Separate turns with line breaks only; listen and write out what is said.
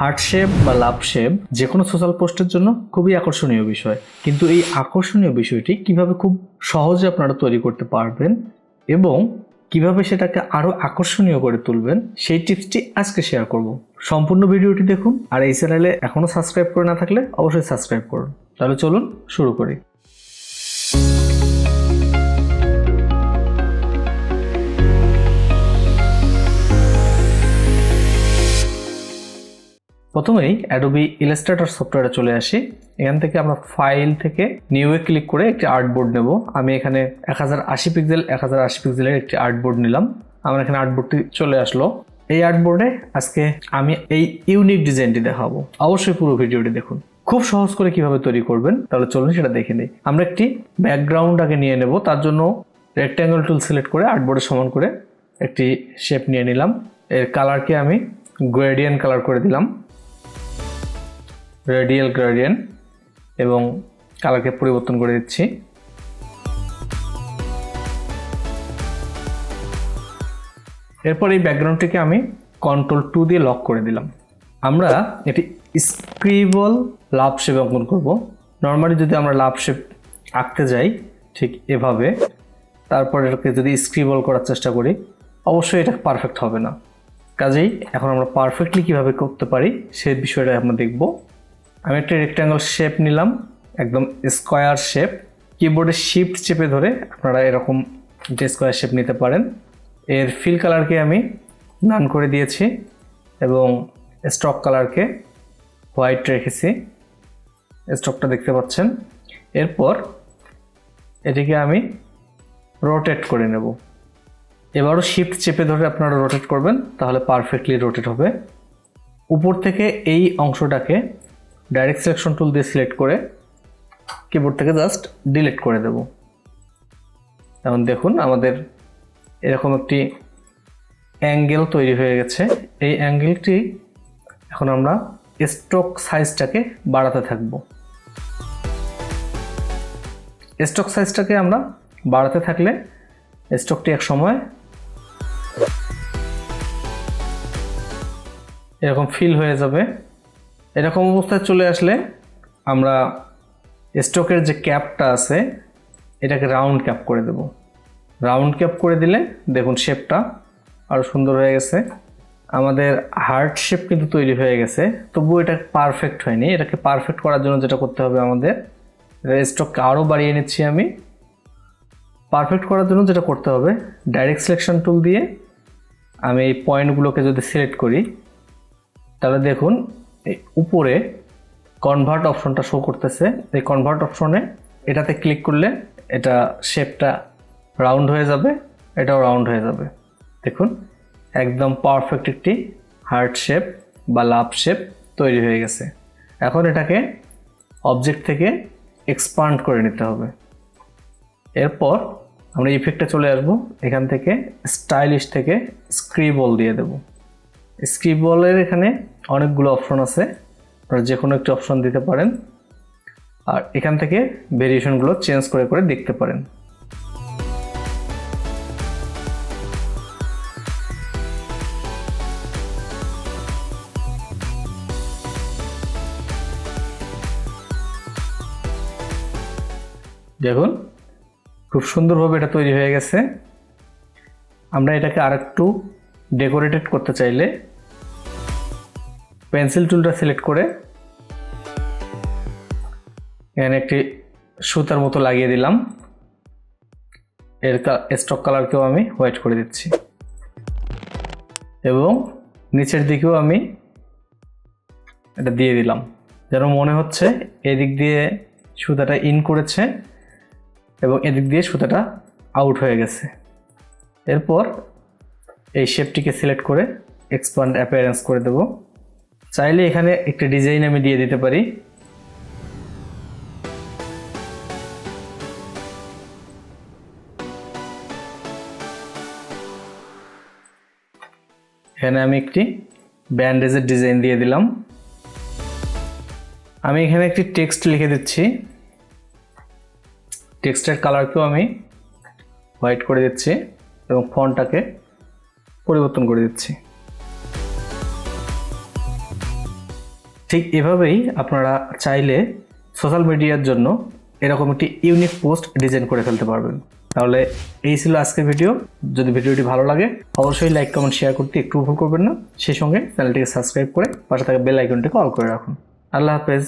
Heart shape বা love shape যে কোনো সোশ্যাল পোস্টের জন্য খুবই আকর্ষণীয় বিষয়। কিন্তু এই আকর্ষণীয় বিষয়টি কীভাবে খুব সহজে আপনারা তৈরি করতে পারবেন এবং কীভাবে সেটাকে আরও আকর্ষণীয় করে তুলবেন, সেই টিপসটি আজকে শেয়ার করব। সম্পূর্ণ ভিডিওটি দেখুন আর এই চ্যানেলে এখনও সাবস্ক্রাইব করে না থাকলে অবশ্যই সাবস্ক্রাইব করুন। তাহলে চলুন শুরু করি। প্রথমেই অ্যাডোবি ইলাস্ট্রেটর সফটওয়্যারে চলে আসি। এখান থেকে আমরা ফাইল থেকে নিউ নিউয়ে ক্লিক করে একটি আর্টবোর্ড নেব। আমি এখানে এক হাজার আশি পিক্সেল এক হাজার আশি পিক্সেলের একটি আর্টবোর্ড নিলাম। আমার এখানে আর্টবোর্ডটি চলে আসলো। এই আর্টবোর্ডে আজকে আমি এই ইউনিক ডিজাইনটি দেখাবো। অবশ্যই পুরো ভিডিওটি দেখুন। খুব সহজ করে কীভাবে তৈরি করবেন? তাহলে চলুন সেটা দেখে নিই। আমরা একটি ব্যাকগ্রাউন্ড আগে নিয়ে নেব। তার জন্য রেক্ট্যাঙ্গেল টুল সিলেক্ট করে আর্টবোর্ডে সমান করে একটি শেপ নিয়ে নিলাম। এর কালারকে আমি গ্রেডিয়ান কালার করে দিলাম। রেডিয়াল গ্রেডিয়ান এবং কালারকে পরিবর্তন করে দিচ্ছি। এরপর এই ব্যাকগ্রাউন্ডটিকে আমি কন্ট্রোল টু দিয়ে লক করে দিলাম। আমরা এটি স্ক্রিবল লাভ শেপ অঙ্কন করব। নর্মালি যদি আমরা লাভ শেপ আঁকতে যাই ঠিক এভাবে, তারপর এটাকে যদি স্ক্রিবল করার চেষ্টা করি, অবশ্যই এটা পারফেক্ট হবে না। কাজেই এখন আমরা পারফেক্টলি কীভাবে করতে পারি সেই বিষয়টা আমরা দেখব। আমি একটা রেক্ট্যাঙ্গল শেপ নিলাম, একদম স্কোয়ার শেপ কিবোর্ডে শিফট চেপে ধরে আপনারা এরকম যে স্কোয়ার শেপ নিতে পারেন। এর ফিল কালারকে আমি নান করে দিয়েছি এবং স্টক কালারকে হোয়াইট রেখেছি। স্টকটা দেখতে পাচ্ছেন। এরপর এটিকে আমি রোটেট করে নেব। এবারও শিফট চেপে ধরে আপনারা রোটেট করবেন, তাহলে পারফেক্টলি রোটেট হবে। উপর থেকে এই অংশটাকে ডাইরেক্ট সিলেকশন টুল দিয়ে সিলেক্ট করে কিবোর্ড থেকে জাস্ট ডিলিট করে দেব। এখন দেখুন আমাদের এরকম একটি অ্যাঙ্গেল তৈরি হয়ে গেছে। এই অ্যাঙ্গেলটি এখন আমরা স্ট্রোক সাইজটাকে বাড়াতে থাকব। স্ট্রোক সাইজটাকে আমরা বাড়াতে থাকলে স্ট্রোকটি এক সময় এরকম ফিল হয়ে যাবে। এরকম অবস্থায় চলে আসলে আমরা স্টকের যে ক্যাপটা আছে, এটাকে রাউন্ড ক্যাপ করে দেব। রাউন্ড ক্যাপ করে দিলে দেখুন শেপটা আরও সুন্দর হয়ে গেছে। আমাদের হার্ট শেপ কিন্তু তৈরি হয়ে গেছে, তবুও এটা পারফেক্ট হয়নি। এটাকে পারফেক্ট করার জন্য যেটা করতে হবে আমাদের স্টককে আরও বাড়িয়ে নিচ্ছি আমি। পারফেক্ট করার জন্য যেটা করতে হবে ডাইরেক্ট সিলেকশন টুল দিয়ে আমি এই পয়েন্টগুলোকে যদি সিলেক্ট করি, তাহলে দেখুন উপরে কনভার্ট অপশনটা শো করতেছে। এই কনভার্ট অপশনে এটাতে ক্লিক করলে এটা শেপটা রাউন্ড হয়ে যাবে, এটাও রাউন্ড হয়ে যাবে। দেখুন, একদম পারফেক্ট একটি হার্ট শেপ বা লাভ শেপ তৈরি হয়ে গেছে। এখন এটাকে অবজেক্ট থেকে এক্সপান্ড করে নিতে হবে। এরপর আমরা ইফেক্টে চলে আসব। এখান থেকে স্টাইলিশ থেকে স্ক্রিবল দিয়ে দেব। স্ক্রিবলের এখানে অনেকগুলো অপশন আছে। আপনারা যে কোনো একটি অপশন দিতে পারেন। আর এখান থেকে ভেরিয়েশনগুলো চেঞ্জ করে করে দেখতে পারেন। দেখুন, খুব সুন্দরভাবে এটা তৈরি হয়ে গেছে। আমরা এটাকে আরেকটু ডেকোরেটেড করতে চাইলে পেন্সিল টুলটা সিলেক্ট করে এখানে একটি সুতার মতো লাগিয়ে দিলাম। এর স্টক কালারকেও আমি হোয়াইট করে দিচ্ছি। এবং নিচের দিকেও আমি এটা দিয়ে দিলাম। যেন মনে হচ্ছে এদিক দিয়ে সুতাটা ইন করেছে এবং এদিক দিয়ে সুতাটা আউট হয়ে গেছে। এরপর এই শেপটিকে সিলেক্ট করে এক্সপান্ড অ্যাপিয়ারেন্স করে দেব। চাইলে এখানে একটা ডিজাইন আমি দিয়ে দিতে পারি। এখানে আমি একটি ব্যান্ডেজের ডিজাইন দিয়ে দিলাম। আমি এখানে একটি টেক্সট লিখে দিচ্ছি। টেক্সটের কালারকেও আমি হোয়াইট করে দিচ্ছি এবং ফন্টটাকে পরিবর্তন করে দিচ্ছি। ঠিক এভাবেই আপনারা চাইলে সোশ্যাল মিডিয়ার জন্য এরকম একটি ইউনিক পোস্ট ডিজাইন করে ফেলতে পারবেন। তাহলে এই ছিল আজকের ভিডিও যদি ভিডিওটি ভালো লাগে, অবশ্যই লাইক কমেন্ট শেয়ার করতে একটু ভুল করবেন না। সেই সঙ্গে চ্যানেলটিকে সাবস্ক্রাইব করে পাশে থাকা বেল আইকনটিকে অল করে রাখুন। আল্লাহ হাফেজ।